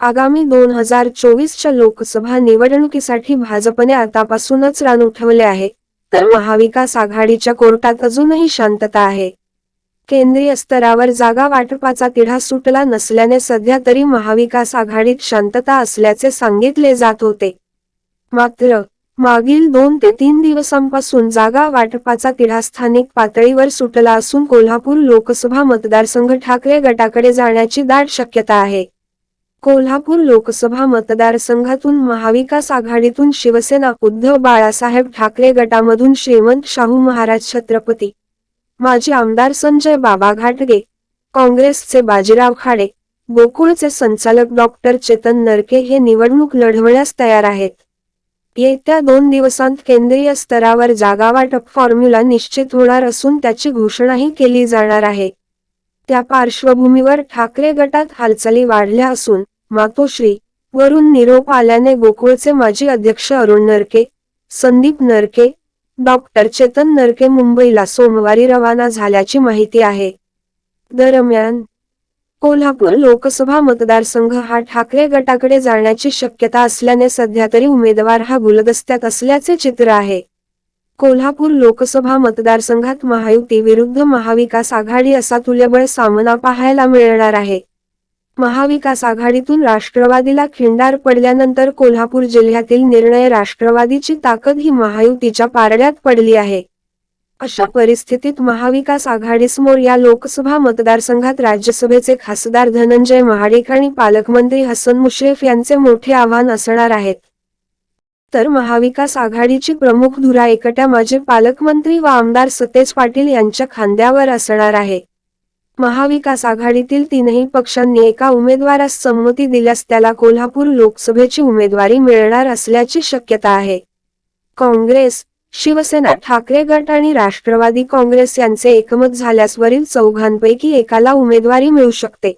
आगामी दोन हजार चोवीसच्या लोकसभा निवडणुकीसाठी भाजपने आतापासूनच रान उठवले आहे. तर महाविकास आघाडीच्या कोर्टात अजूनही शांतता आहे. केंद्रीय स्तरावर जागा वाटपाचा तिढा सुटला नसल्याने सध्या तरी महाविकास आघाडीत शांतता असल्याचे सांगितले जात होते. मात्र मागील दोन ते तीन दिवसांपासून जागा वाटपाचा तिढा स्थानिक पातळीवर सुटला असून कोल्हापूर लोकसभा मतदारसंघ ठाकरे गटाकडे जाण्याची दाट शक्यता आहे. कोल्हापूर लोकसभा मतदारसंघातून महाविकास आघाडीतून शिवसेना उद्धव बाळासाहेब ठाकरे गटामधून श्रीमंत शाहू महाराज छत्रपती. माजी आमदार संजय बाबा घाटगे काँग्रेसचे बाजीराव खाडे गोकुळचे संचालक डॉक्टर चेतन नरके हे निवडणूक लढवण्यास तयार आहेत. येत्या दोन दिवसांत केंद्रीय स्तरावर जागावाटप फॉर्म्युला निश्चित होणार असून त्याची घोषणाही केली जाणार आहे. त्या पार्श्वभूमीवर ठाकरे गटात हालचाली वाढल्या असून मातोश्री वरून निरोप आल्याने गोकुळचे माजी अध्यक्ष अरुण नरके संदीप नरके डॉक्टर चेतन नरके मुंबईला सोमवारी रवाना झाल्याची माहिती आहे. दरम्यान कोल्हापूर लोकसभा मतदारसंघ हा ठाकरे गटाकडे जाण्याची शक्यता असल्याने सध्या तरी उमेदवार हा गुलदस्त्यात असल्याचे चित्र आहे. कोल्हापूर लोकसभा मतदारसंघात महायुती विरुद्ध महाविकास आघाडी असा तुल्यबळ सामना पाहायला मिळणार आहे. महाविकास आघाडीतून राष्ट्रवादीला खिंडार पडल्यानंतर कोल्हापूर जिल्ह्यातील निर्णय राष्ट्रवादीची ताकद ही महायुतीच्या पारड्यात पडली आहे. अशा परिस्थितीत महाविकास आघाडीसमोर या लोकसभा मतदारसंघात राज्यसभेचे खासदार धनंजय महाडिक आणि पालकमंत्री हसन मुश्रीफ यांचे मोठे आव्हान असणार आहेत. तर महाविकास आघाडीची प्रमुख धुरा एकट्या माजी पालकमंत्री व आमदार सतेज पाटील यांच्या खांद्यावर असणार आहे. महाविकास आघाडीतील तीनही पक्षांनी एका उमेदवारास संमती दिल्यास त्याला कोल्हापूर लोकसभेची उमेदवारी मिळणार असल्याची शक्यता आहे. काँग्रेस शिवसेना ठाकरे गट आणि राष्ट्रवादी काँग्रेस यांचे एकमत झाल्यास वरील चौघांपैकी एकाला उमेदवारी मिळू शकते.